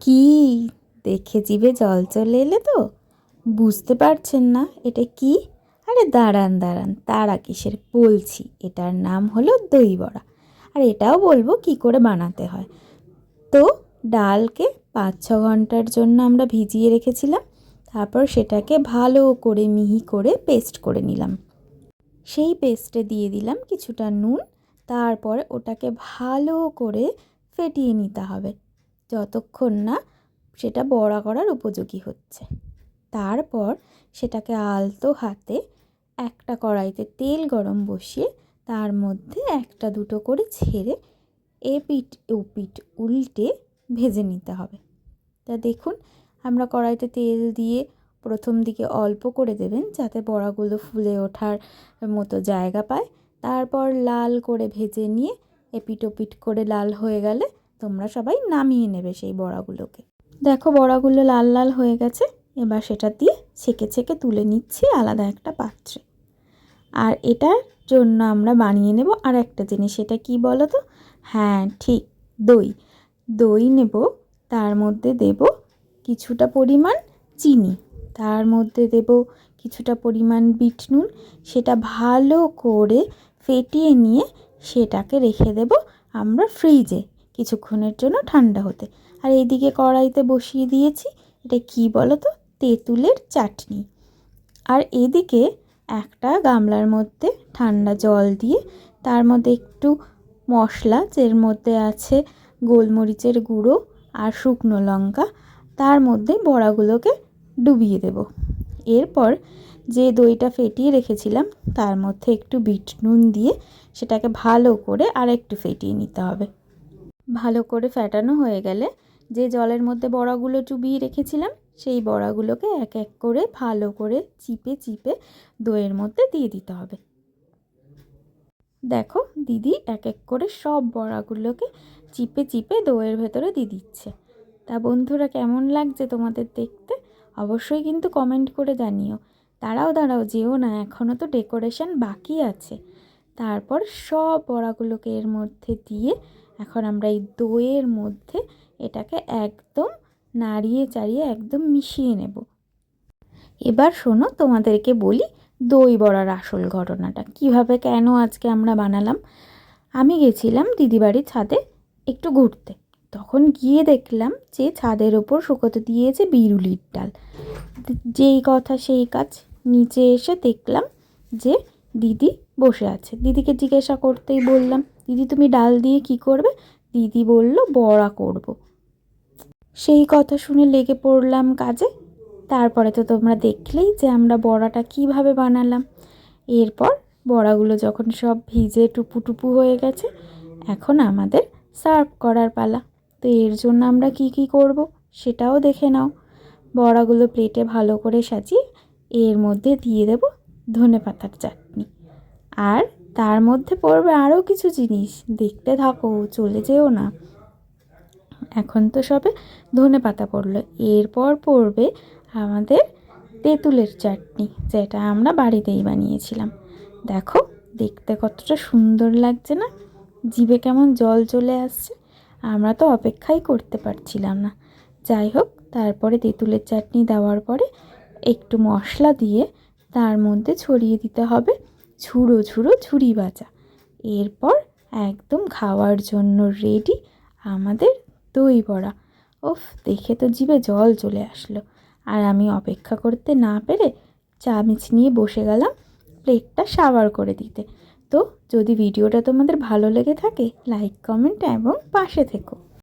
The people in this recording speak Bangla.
কি? দেখে জিভে জল চলে এলে তো? বুঝতে পারছেন না, এটা কি? আরে দাঁড়ান দাঁড়ান, তারা কিসের? বলছি, এটার নাম হলো দই বড়া আর এটাও বলব কি করে বানাতে হয়। তো ডালকে পাঁচ, ছ ঘণ্টার জন্য আমরা ভিজিয়ে রেখেছিলাম, তারপর সেটাকে ভালো করে মিহি করে পেস্ট করে নিলাম। সেই পেস্টে দিয়ে দিলাম কিছুটা নুন, তারপর ওটাকে ভালো করে ফেটিয়ে নিতে হবে। যতক্ষণ না সেটা বড়া করার উপযোগী হচ্ছে। তারপর সেটাকে আলতো হাতে একটা কড়াইতে তেল গরম বসিয়ে তার মধ্যে একটা দুটো করে ছেড়ে এ পিঠ ও পিঠ উল্টে ভেজে নিতে হবে। তা দেখুন, আমরা কড়াইতে তেল দিয়ে প্রথম দিকে অল্প করে দেবেন যাতে বড়াগুলো ফুলে ওঠার মতো জায়গা পায়। তারপর লাল করে ভেজে নিয়ে এপিট ওপিট করে লাল হয়ে গেলে তোমরা সবাই নামিয়ে নেবে সেই বড়াগুলোকে। দেখো বড়াগুলো লাল লাল হয়ে গেছে, এবার সেটা দিয়ে ছেঁকে ছেঁকে তুলে নিচ্ছি আলাদা একটা পাত্রে। আর এটার জন্য আমরা বানিয়ে নেব আর একটা জিনিস এটা কি বলো তো? হ্যাঁ ঠিক, দই। দই নেব, তার মধ্যে দেব কিছুটা পরিমাণ চিনি, তার মধ্যে দেব কিছুটা পরিমাণ বিট নুন, সেটা ভালো করে ফেটিয়ে নিয়ে সেটাকে রেখে দেব আমরা ফ্রিজে। কিছুক্ষণের জন্য ঠান্ডা হতে। আর এইদিকে কড়াইতে বসিয়ে দিয়েছি, এটা কি বলো তো তেঁতুলের চাটনি। আর এদিকে একটা গামলার মধ্যে ঠান্ডা জল দিয়ে, তার মধ্যে একটু মশলা, যের মধ্যে আছে গোলমরিচের গুঁড়ো আর শুকনো লঙ্কা, তার মধ্যে বড়াগুলোকে ডুবিয়ে দেব। এরপর যে দইটা ফেটিয়ে রেখেছিলাম, তার মধ্যে একটু বিট নুন দিয়ে সেটাকে ভালো করে আর একটু ফেটিয়ে নিতে হবে। ভালো করে ফেটানো হয়ে গেলে যে জলের মধ্যে বড়াগুলো চুবিয়ে রেখেছিলাম, সেই বড়াগুলোকে এক এক করে ভালো করে চিপে চিপে দইয়ের মধ্যে দিয়ে দিতে হবে। দেখো, দিদি এক এক করে সব বড়াগুলোকে চিপে চিপে দইয়ের ভেতরে দিয়ে দিচ্ছে। তা বন্ধুরা, কেমন লাগছে তোমাদের দেখতে? অবশ্যই কিন্তু কমেন্ট করে জানিও। দাঁড়াও দাঁড়াও, যেও না এখনও তো ডেকোরেশন বাকি আছে। তারপর সব বড়াগুলোকে এর মধ্যে দিয়ে এখন আমরা এই দইয়ের মধ্যে এটাকে একদম নাড়িয়ে চাড়িয়ে একদম মিশিয়ে নেব। এবার শোনো, তোমাদেরকে বলি দই বড়ার আসল ঘটনাটা। কীভাবে, কেন আজকে আমরা বানালাম? আমি গেছিলাম দিদিবাড়ির ছাদে একটু ঘুরতে। তখন গিয়ে দেখলাম যে ছাদের ওপর শুকোতে দিয়েছে বিরুলির ডাল। যেই কথা সেই কাজ। নিচে এসে দেখলাম যে দিদি বসে আছে। দিদিকে জিজ্ঞাসা করতেই বললাম দিদি তুমি ডাল দিয়ে কি করবে? দিদি বলল, বড়া করব। সেই কথা শুনে লেগে পড়লাম কাজে। তারপরে তো তোমরা দেখলেই যে আমরা বড়াটা কীভাবে বানালাম। এরপর বড়াগুলো যখন সব ভিজে টুপু টুপু হয়ে গেছে, এখন আমাদের সার্ভ করার পালা। তো এর জন্য আমরা কি কি করব সেটাও দেখে নাও। বড়াগুলো প্লেটে ভালো করে সাজিয়ে এর মধ্যে দিয়ে দেব ধনে পাতার চাটনি। আর তার মধ্যে পড়বে আরও কিছু জিনিস। দেখতে থাকো, চলে যেও না। এখন তো সবে ধনে পাতা পড়ল। এরপর পড়বে আমাদের তেঁতুলের চাটনি, যেটা আমরা বাড়িতেই বানিয়েছিলাম। দেখো, দেখতে কতটা সুন্দর লাগছে না? জিভে কেমন জল চলে আসছে। আমরা তো অপেক্ষাই করতে পারছিলাম না। যাই হোক, তারপরে তেঁতুলের চাটনি দেওয়ার পরে একটু মশলা দিয়ে তার মধ্যে ছড়িয়ে দিতে হবে। ঝুড়ো ঝুড়ো ঝুড়ি বাজা এরপর একদম খাওয়ার জন্য রেডি আমাদের দই বড়া। ওফ দেখে তো জিভে জল চলে আসলো। আর আমি অপেক্ষা করতে না পেরে চামিচ নিয়ে বসে গেলাম প্লেটটা সাবার করে দিতে। তো যদি ভিডিওটা তোমাদের ভালো লেগে থাকে লাইক কমেন্ট এবং পাশে থেকো।